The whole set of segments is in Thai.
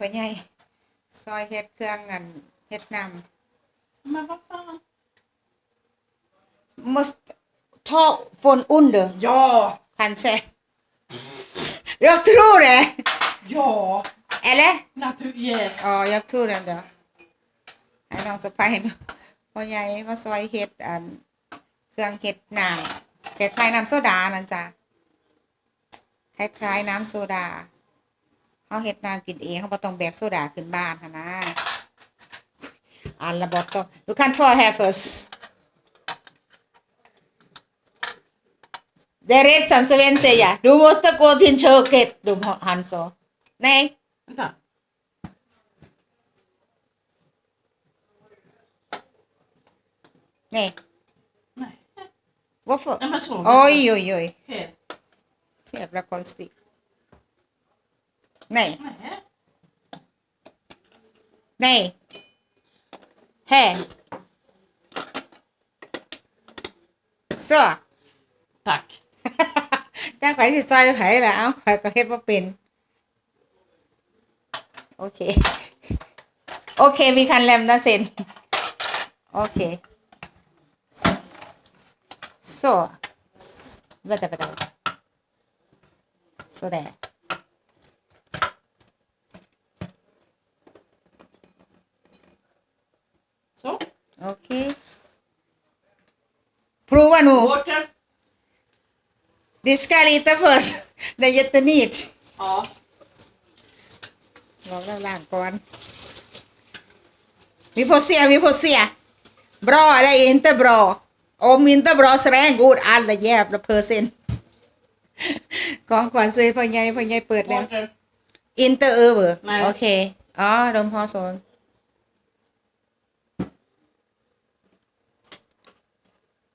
พ่อใหญ่ซอยเฮ็ดเครื่องอันเฮ็ดน้ Men vad fan? ำ måste ta från under Ja! kanske jag tror det Ja! eller Natur... Yes. อ๋อ jag tror det då ให้น้องสะพายดูพ่อใหญ่มาซอยเฮ็ดอัน เครื่องเฮ็ดน้ำคล้ายๆน้ำโซดานั่นจ้ะคล้ายๆน้ำโซดา เขาเฮ็ดน้ำกินเองเขาบ่ต้องแบกโซดาขึ้นบ้านค่ะนะอันละบอตก็ du kan ta här först Det är rätt som Sven säger. Du måste gå till köket, de, han sa. Nej, Vänta. nej. Nej. Varför? Nej men så. Oj, oj, oj. Fel. Jävla konstigt. Nej, Nej. nej. Här. Så. ตักจ้างไข่สิซอยไผ่ละเอ้าไข่ก็เฮ็ดบ่เป็น โอเค โอเค vi kan lämna sen. Okej. Så. Vänta, vänta, vänta. Sådär. Så. Okej. Prova nu. Water. Diska lite först. Det är jättenyt. Ja. ลองล่างๆก่อน Vi får se, vi får se. Bra eller inte bra. Om inte bra så är det god alla jävla procent. ก่อนก่อนซื้อพ่อใหญ่พ่อใหญ่เปิดแล้ว Water. Inte över. Nej. Okej. Ja, de har så. Varje gång vi måste öppna sådär och ta den, gå in i. Mm. อ๋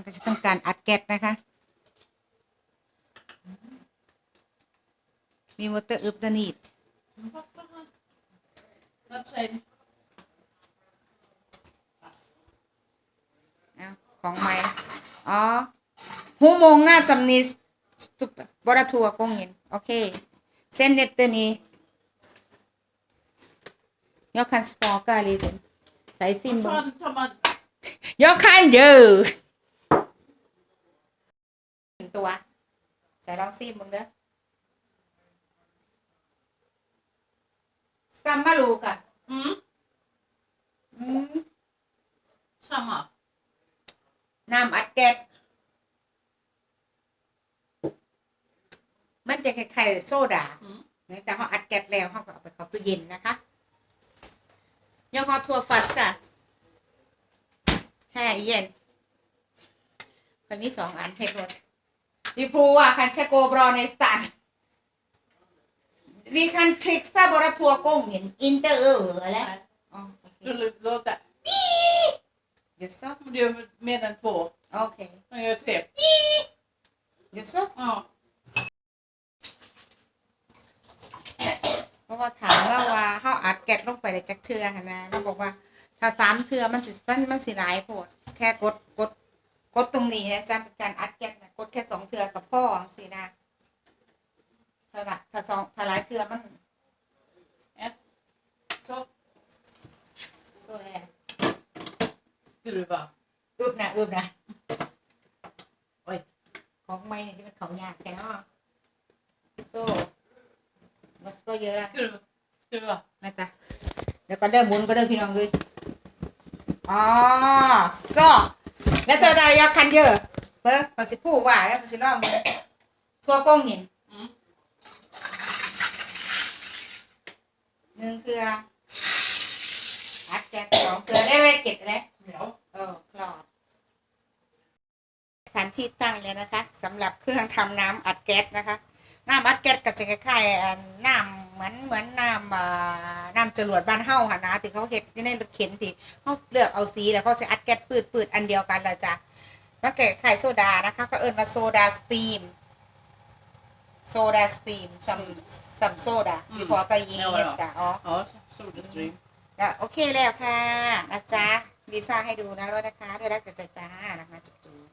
มันก็จะต้องการอัดแก๊สนะคะ มีมดแต่อึบตะนีด Men vad fan? Not same. เอาของใหม่อ๋อหูมงง่าสำนีสตุปบราทัวกงเห็นโอเคเส้นเน็ตตัวนี้ยกคันสปอร์กาลีเดนใส่ซิม Vad บง fan tar man... Jag kan ju! หนึ่งตัว ใส่ล องซีมมึงเด้อซัมมาลูกอะ Mm. อืม Samma. น้ำอัดแก๊สมันจะคล้ายๆโซดา Mm. แต่เขาอัดแก๊สแล้วเขาก็เอาไปเข้าตู้เย็นนะคะยังฮอทัวฟัสค่ะแห่เย็นมันมีสองอันเห็ดหมด vi provar kanske går bra nästan vi kan trixa bara två gånger inte över eller Nej. Ja, okej. Du låter... just så Du gör mer än två. okej Man gör tre. just så Ja. เพราะว่าถามว่าว่าเขาอัดแก๊สลงไปได้จักเทือหั่นนะเราบอกว่าถ้าสามเทือมันสิมันมันสิหลายโพดแค่กดกด กดตรงนี้อาจารย์เป็นการอัดแก๊สนะกดแค่สองเทือกับพ่อสินะถ้าละถ้าสองถ้าหลายเทือมัน Ett. Så. โซ่แรง Skruva. อึบนะอึบนะโอ้ยของไม่เนี่ยที่มันของยากแค่เนาะโซ่มันก็เยอะละ Skruva. Skruva. แม่ตาเดี๋ยวก็เริ่มหมุนก็เริ่มพี่น้องเลยอ๋อโซ่ แล้วตัวตายาคันเยอะเพิ่งเขาสิพูดว่าแล้วเขาสิลองดูทั่วกล้งห็นหนึ่งเทืออัดแก๊สสองเทือได้เลยเก็บเลย Ja. เออคลอดสถานที่ตั้งเลยนะคะสำหรับเครื่องทำน้ำอัดแก๊สนะคะ น้ำอัดแก๊สก็จะคล้ายๆอันน้ำ เหมือนเหมือนน้ำอ่าน้ำจรวดบ้านเฮาค่ะนะที่เขาเฮ็ดอยู่ในรถเข็นที่เขาเลือกเอาสีแล้วเขาจะอัดแก๊สปืดปืดอันเดียวกันละจ้ะมันแก่ไข่โซดานะคะ ก็เอิ้นว่าโซดาสตีมโซดาสตีมซัมซัมโซดาพี่พอตะยีเอสกะอ๋อ Ja, Sodastream. ก็โอเคแล้วค่ะนะจ๊ะลิซ่าให้ดูนะแล้วนะคะด้วยรักจ้าจ้านะคะ